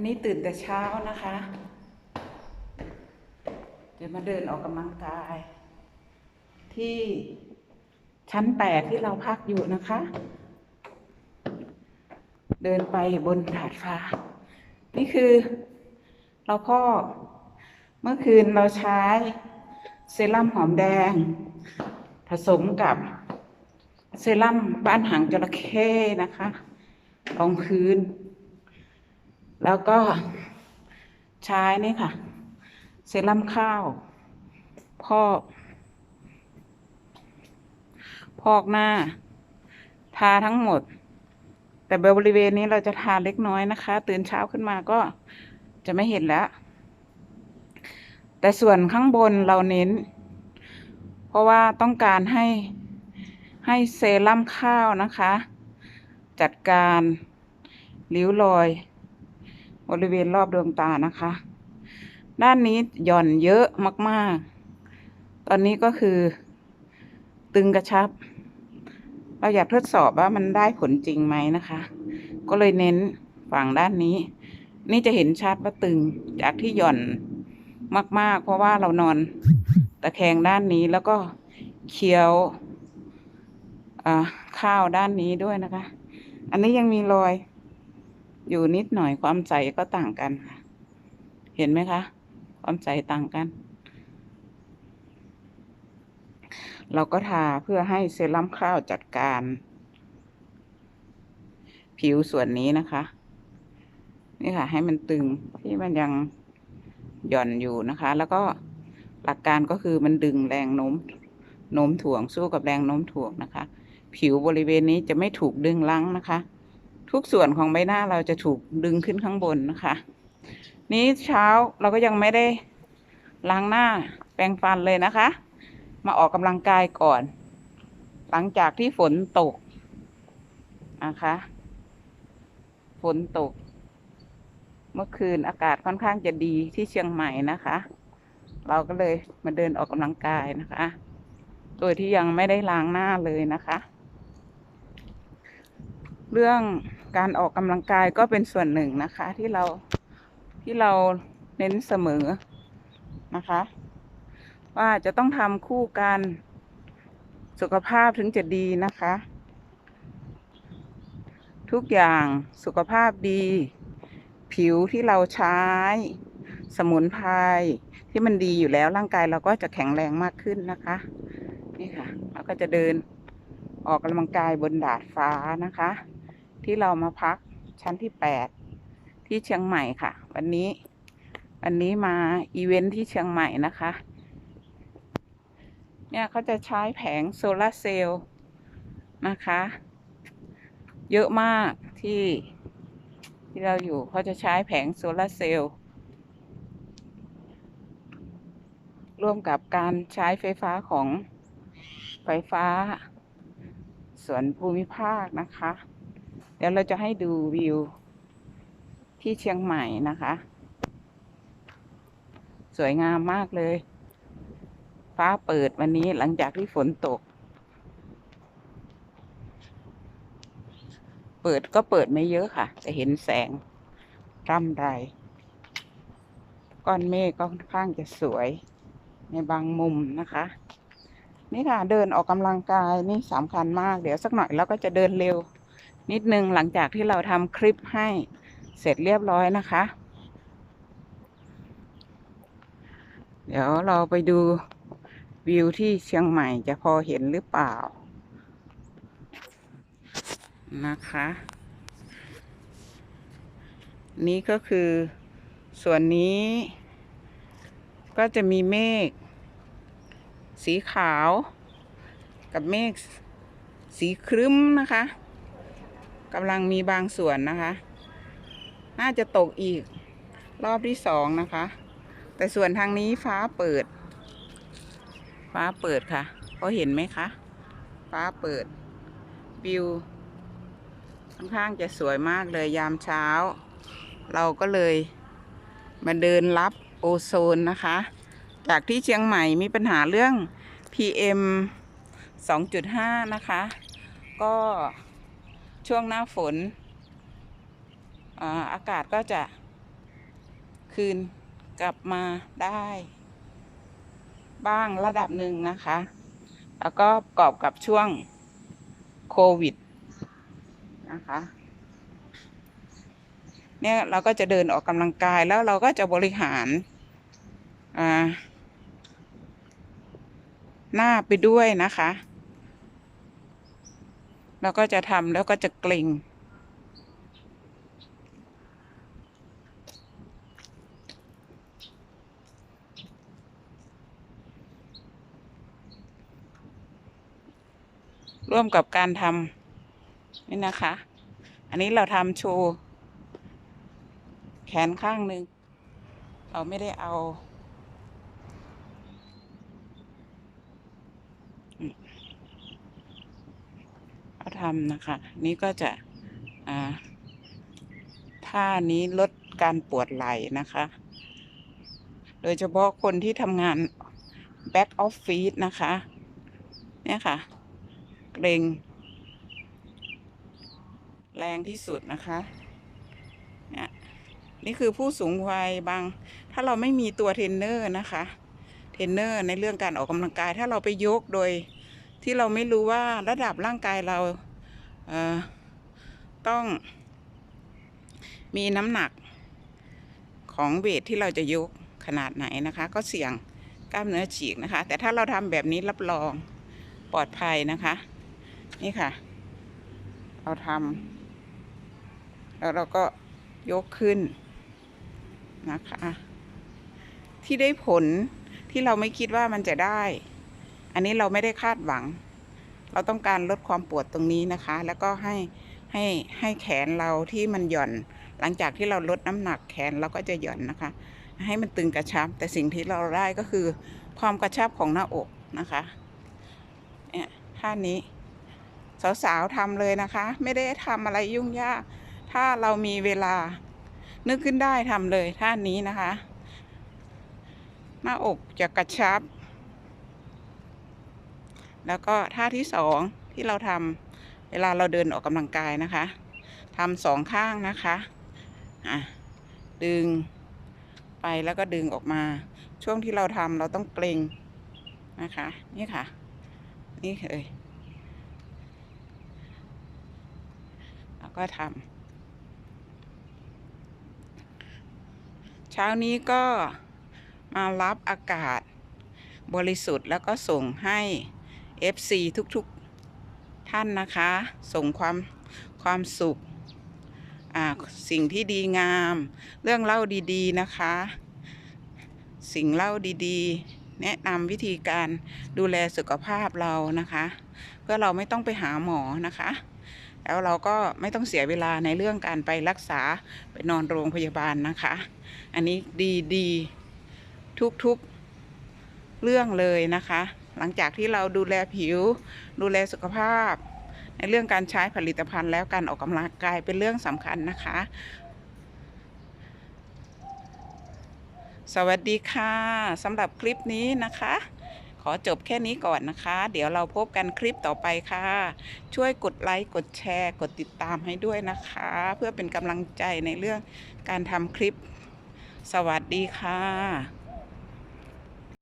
นนี้ตื่นแต่เช้านะคะ เดี๋ยวมาเดินออกกำลังกาย ที่ชั้นแปดที่เราพักอยู่นะคะ เดินไปบนดาดฟ้า นี่คือเราพอเมื่อคืนเราใช้เซรั่มหอมแดง ผสมกับเซรั่มบ้านหางจระเข้นะคะรองพื้น แล้วก็ใช้นี่ค่ะ เซรั่มข้าว พอกพอกหน้า ทาทั้งหมด แต่บริเวณนี้เราจะทาเล็กน้อยนะคะ ตื่นเช้าขึ้นมาก็จะไม่เห็นแล้ว แต่ส่วนข้างบนเราเน้น เพราะว่าต้องการให้ให้เซรั่มข้าวนะคะ จัดการริ้วรอย บริเวณรอบดวงตานะคะ ด้านนี้หย่อนเยอะมาก ๆ ตอนนี้ก็คือ ตึงกระชับ เราอยากทดสอบว่ามันได้ผลจริงไหมนะคะ ก็เลยเน้นฝั่งด้านนี้ นี่จะเห็นชัดว่าตึงจากที่หย่อนมาก ๆ เพราะว่าเรานอนตะแคงด้านนี้แล้วก็เคี้ยวข้าวด้านนี้ด้วยนะคะ อันนี้ยังมีรอย อยู่นิดหน่อยความใสก็ต่างกันค่ะ เห็นไหมคะ ความใสต่างกัน เราก็ทาเพื่อให้เซรั่มข้าวจัดการ ผิวส่วนนี้นะคะ นี่ค่ะ ให้มันตึงที่มันยังหย่อนอยู่นะคะ แล้วก็หลักการก็คือมันดึงแรงโน้มโน้มถ่วงสู้กับแรงโน้มถ่วงนะคะ ผิวบริเวณนี้จะไม่ถูกดึงลังนะคะ ทุกส่วนของใบหน้าเราจะถูกดึงขึ้นข้างบนนะคะ นี้เช้าเราก็ยังไม่ได้ล้างหน้าแปรงฟันเลยนะคะ มาออกกำลังกายก่อน หลังจากที่ฝนตกนะคะ ฝนตก เมื่อคืนอากาศค่อนข้างจะดีที่เชียงใหม่นะคะ เราก็เลยมาเดินออกกำลังกายนะคะโดยที่ยังไม่ได้ล้างหน้าเลยนะคะ เรื่อง การออกกำลังกายก็เป็นส่วนหนึ่งนะคะ ที่เราที่เราเน้นเสมอนะคะ ว่าจะต้องทำคู่กันสุขภาพถึงจะดีนะคะ ทุกอย่างสุขภาพดี ผิวที่เราใช้ สมุนไพรที่มันดีอยู่แล้วร่างกายเราก็จะแข็งแรงมากขึ้นนะคะ นี่ค่ะเราก็จะเดินออกกำลังกายบนดาดฟ้านะคะ ที่เรามาพักชั้นที่แปดที่เชียงใหม่ค่ะ วันนี้ วันนี้มาอีเวนท์ที่เชียงใหม่นะคะ เนี่ยเขาจะใช้แผงโซลาร์เซลล์นะคะ เยอะมากที่ที่เราอยู่เขาจะใช้แผงโซลาร์เซลล์ร่วมกับการใช้ไฟฟ้าของไฟฟ้า ส่วนภูมิภาคนะคะ เดี๋ยวเราจะให้ดูวิวที่เชียงใหม่นะคะ สวยงามมากเลย ฟ้าเปิดวันนี้หลังจากที่ฝนตก เปิดก็เปิดไม่เยอะค่ะ จะเห็นแสงร่ำไร ก้อนเมฆก็ค่อนข้างจะสวยในบางมุมนะคะ นี่ค่ะเดินออกกำลังกายนี่สำคัญมากเดี๋ยวสักหน่อยเราก็จะเดินเร็ว นิดนึงหลังจากที่เราทำคลิปให้เสร็จเรียบร้อยนะคะ เดี๋ยวเราไปดูวิวที่เชียงใหม่จะพอเห็นหรือเปล่า นะคะ นี่ก็คือส่วนนี้ ก็จะมีเมฆสีขาว กับเมฆสีครึ้มนะคะ กำลังมีบางส่วนนะคะ น่าจะตกอีกรอบที่สองนะคะ แต่ส่วนทางนี้ฟ้าเปิด ฟ้าเปิดค่ะเขาเห็นไหมคะ ฟ้าเปิด วิวค่อนข้างจะสวยมากเลยยามเช้า เราก็เลยมาเดินรับโอโซนนะคะ จากที่เชียงใหม่มีปัญหาเรื่อง PM 2.5 นะคะ ก็ ช่วงหน้าฝนอาอากาศก็จะคืนกลับมาได้ บ้างระดับหนึ่งนะคะ แล้วก็ประกอบกับช่วงโควิดนะคะ เนี่ยเราก็จะเดินออกกำลังกายแล้วเราก็จะบริหารหน้าไปด้วยนะคะ แล้วก็จะทำแล้วก็จะเกร็งร่วมกับการทำนี่นะคะ อันนี้เราทำโชว์ แขนข้างหนึ่งเราไม่ได้เอาอืมเรา ทำนะคะ นี่ก็จะท่านี้ลดการปวดไหล่นะคะ โดยเฉพาะคนที่ทำงาน back office นะคะ เนี่ยค่ะ เกรงแรงที่สุดนะคะเนี่ยนี่คือผู้สูงวัยบาง ถ้าเราไม่มีตัวเทรนเนอร์นะคะ เทรนเนอร์ในเรื่องการออกกำลังกาย ถ้าเราไปยกโดยที่เราไม่รู้ว่าระดับร่างกายเรา ต้องมีน้ำหนักของเวทที่เราจะยกขนาดไหนนะคะ ก็เสี่ยงกล้ามเนื้อฉีกนะคะ แต่ถ้าเราทำแบบนี้รับรองปลอดภัยนะคะ นี่ค่ะ เราทำแล้วเราก็ยกขึ้นนะคะ ที่ได้ผลที่เราไม่คิดว่ามันจะได้ อันนี้เราไม่ได้คาดหวัง เราต้องการลดความปวดตรงนี้นะคะ แล้วก็ให้ให้ให้แขนเราที่มันหย่อน หลังจากที่เราลดน้ำหนักแขนเราก็จะหย่อนนะคะ ให้มันตึงกระชับ แต่สิ่งที่เราได้ก็คือ ความกระชับของหน้าอกนะคะเนี่ยท่านี้ สาวๆทำเลยนะคะ ไม่ได้ทำอะไรยุ่งยาก ถ้าเรามีเวลา นึกขึ้นได้ทำเลยท่านี้นะคะ หน้าอกจะกระชับ แล้วก็ท่าที่สองที่เราทำเวลาเราเดินออกกำลังกายนะคะทำสองข้างนะคะอะดึงไปแล้วก็ดึงออกมา ช่วงที่เราทำเราต้องเกรงนะคะ นี่ค่ะ นี่เลยแล้วก็ทำเช้านี้ก็มารับอากาศบริสุทธิ์แล้วก็ส่งให้ FC ทุกๆท่านนะคะ ส่งความความสุขสิ่งที่ดีงาม เรื่องเล่าดีๆนะคะ สิ่งเล่าดีๆ แนะนำวิธีการดูแลสุขภาพเรานะคะ เพื่อเราไม่ต้องไปหาหมอนะคะ แล้วเราก็ไม่ต้องเสียเวลาในเรื่องการไปรักษาไปนอนโรงพยาบาลนะคะ อันนี้ดีดีๆทุกๆเรื่องเลยนะคะ หลังจากที่เราดูแลผิว ดูแลสุขภาพ ในเรื่องการใช้ผลิตภัณฑ์แล้วการออกกำลังกายเป็นเรื่องสำคัญนะคะ สวัสดีค่ะสำหรับคลิปนี้นะคะ ขอจบแค่นี้ก่อนนะคะ เดี๋ยวเราพบกันคลิปต่อไปค่ะ ช่วยกดไลค์กดแชร์ กดติดตามให้ด้วยนะคะ เพื่อเป็นกำลังใจในเรื่องการทำคลิป สวัสดีค่ะ